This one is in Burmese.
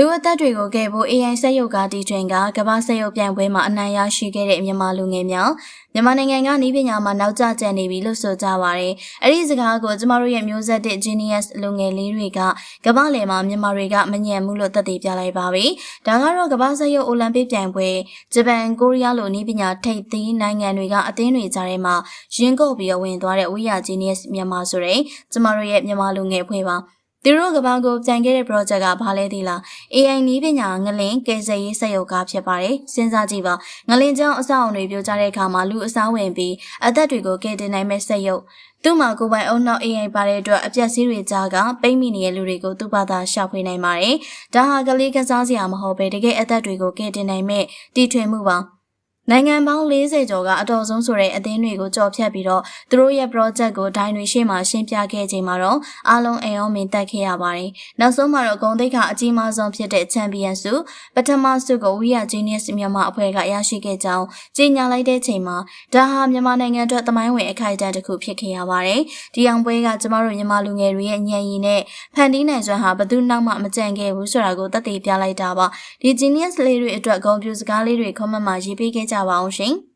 လူအသက်တွေကိုကယ်ဖို့ AI စက်ရုပ်ကားတီထွင်ကကမ္ဘာစက်ရုပ်ပြိုင်ပွဲမှာအနိုင်ရရှိခဲ့တဲ့မြန်မာလူငယ်များမြန်မာနိုင်ငံကဤပညာမှာနောက်ကျကျန်နေပြီလို့ဆိုကြပါရယ်။အဲ့ဒီစကားကိုကျမတို့ရဲ့မျိုးဆက်တဲ့ genius လူငယ်လေးတွေကကမ္ဘာလယ်မှာမြန်မာတွေကမညံ့ဘူးလို့သက်သေပြလိုက်ပါပြီ။ဒါကတော့ကမ္ဘာစက်ရုပ်အိုလံပစ်ပြိုင်ပွဲဂျပန်ကိုရီးယားလိုဤပညာထိပ်သီးနိုင်ငံတွေကအသင်းတွေကြားထဲမှာရင်ကုတ်ပြီးတော့ဝင်သွားတဲ့ဝိရ genius မြန်မာဆိုတဲ့ကျမတို့ရဲ့မြန်မာလူငယ်အဖွဲ့ပါ။ သူတို့ကဘာကိုပြန်ခဲ့တဲ့ project ကဘာလဲဒီလား AI နည်းပညာငလင်ကယ်ဆယ်ရေးစက်ရုပ်ကားဖြစ်ပါတယ်စဉ်းစားကြည့်ပါငလင်ကြောင်းအဆောက်အုံတွေပြောကြတဲ့အခါမှာလူအစားဝင်ပြီးအသက်တွေကိုကယ်တင်နိုင်မဲ့စက်ရုပ်သူ့မှာကိုယ်ပိုင်အုံနောက် AI ပါတဲ့အတွက်အပြက်စီးတွေကြားကပိတ်မိနေတဲ့လူတွေကိုသူ့ဘာသာရှာဖွေနိုင်ပါတယ်ဒါဟာကလေးကစားစရာမဟုတ်ပဲတကယ်အသက်တွေကိုကယ်တင်နိုင်မဲ့တီထွင်မှုပါ နိုင်ငံပေါင်း40ကျော်ကအတော်ဆုံးဆိုတဲ့အသင်းတွေကိုကြော်ဖြတ်ပြီးတော့သူတို့ရဲ့ project ကိုဒိုင်တွေရှေ့မှာရှင်းပြခဲ့ချိန်မှာတော့အားလုံးအယောမင်တက်ခဲ့ရပါတယ်။နောက်ဆုံးမှာတော့ဂုံတိတ်ကအကြီးမားဆုံးဖြစ်တဲ့ Champion ဆုပထမဆုကို We Are Genius မြန်မာအဖွဲ့ကရရှိခဲ့ကြောင်းကြေညာလိုက်တဲ့ချိန်မှာဒါဟာမြန်မာနိုင်ငံအတွက်သမိုင်းဝင်အခိုက်အတန့်တစ်ခုဖြစ်ခဲ့ရပါတယ်။ဒီအောင်ပွဲကကျမတို့မြန်မာလူငယ်တွေရဲ့ဉာဏ်ရည်နဲ့ဖန်တီးနိုင်စွမ်းဟာဘယ်သူနောက်မှမကြံခဲ့ဘူးဆိုတာကိုသက်သေပြလိုက်တာပါ။ဒီ Genius လေးတွေအတွက်ဂုဏ်ပြုစကားလေးတွေ comment မှာရေးပေးခဲ့ကြပါအောင်ရှင်။